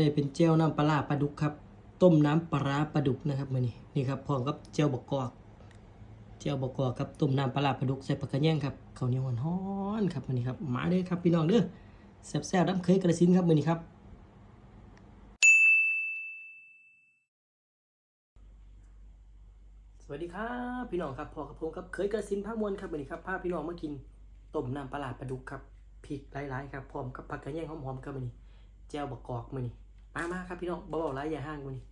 ได้เป็นเจลน้ำปลาปลาดุกครับ ต้มน้ำปลาปลาดุกนะครับมือนี้นี่ครับพร้อมกับเจลบกกอกเจลบกกอกกับต้มน้ำปลาปลาดุกใส่ผักกระแยงครับข้าวเหนียวฮ้อนๆครับมือนี้ครับมาเด้อครับพี่น้องเด้อแซ่บๆน้ำเคยกระสินครับมือนี้ครับสวัสดีครับพี่น้องครับพอกับผมครับเคยกระสินภามวลครับวันนี้ครับพาพี่น้องมากินต้มน้ำปลาปลาดุกครับพริกหลายๆครับพร้อมกับผักกระแยงหอมๆครับวันนี้แจ่วบกกอกมือนี้ มามาครับพี่น้องเบาๆหลายอย่าห้างมื้อนี้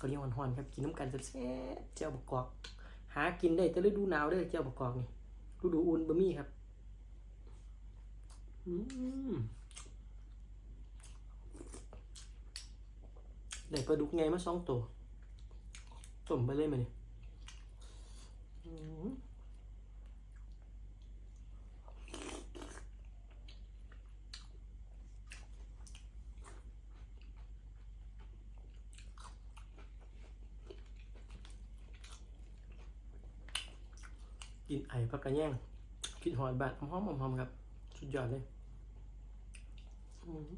ก็นี้หอนๆครับกินน้ำกันแซ่บๆแจ่วบกกอก หากินได้แต่ฤดูหนาวเด้อแจ่วบกกอกนี่ฤดูอุ่นบะมี่ครับอืมได้ปลาดุกไงมาสองตัวต้มไปเลยมื้อนี้อื กินไอพักกระแย่งกินหอยบาดหอมๆหอมๆครับ สุดยอดเลยอืม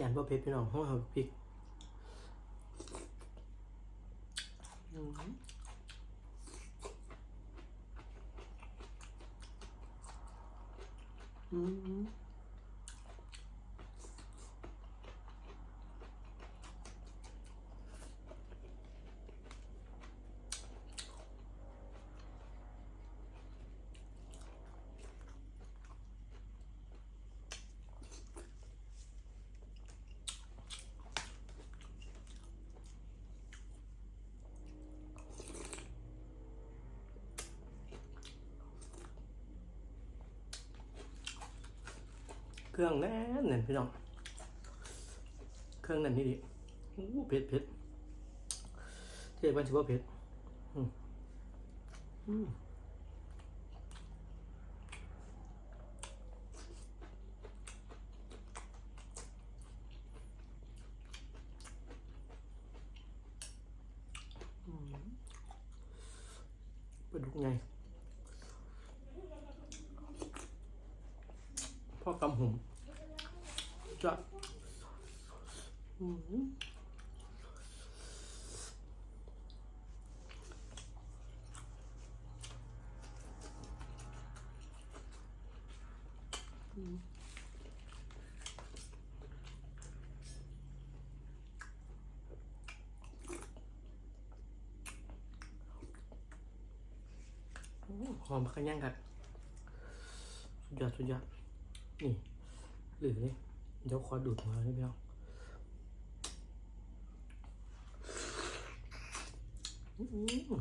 ยานบ่เผ็ดพี่น้องห้องเอาพริกอื มอื เครื่องแน่นแน่นพี่น้อง เครื่องแน่นนี่ดิอู้เผ็ดเผ็ดเทียบกันถือว่าเผ็ดอืมอืมอืมปลาดุกไง พ่อกำหุ่มจะหอมขยังครับสุดยอดสุดยอด นี่หรือนี่เดี๋ยวขอดูดมาได้ไหมครับอื้อหือ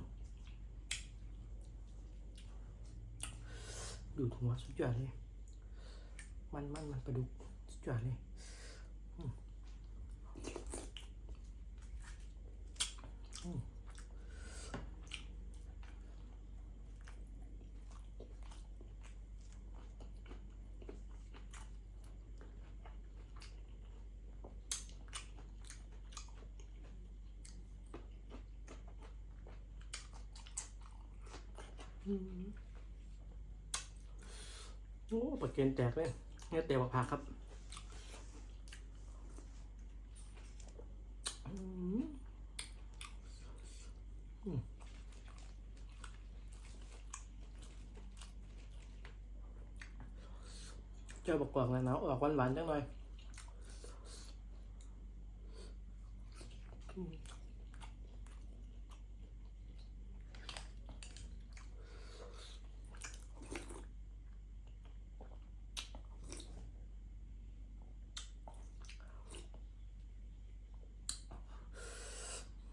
ดูดหัวสุดยอดเลย มันมันมันประดุกสุดยอดเลย โอ้ปลาเกนแตกเลยเนี่ยเตะบักผักครับเจ้าบักกว่างนะหนาวออกหวานๆจังหน่อย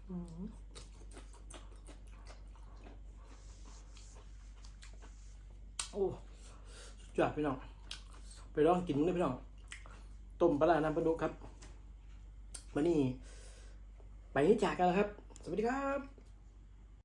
โอ้จัดพี่น้อง ไปลองกินเลยพี่น้อง ต้มปลาน้ำปลาดุกครับมานนี้ไปนี่จากกันแล้วครับ สวัสดีครับ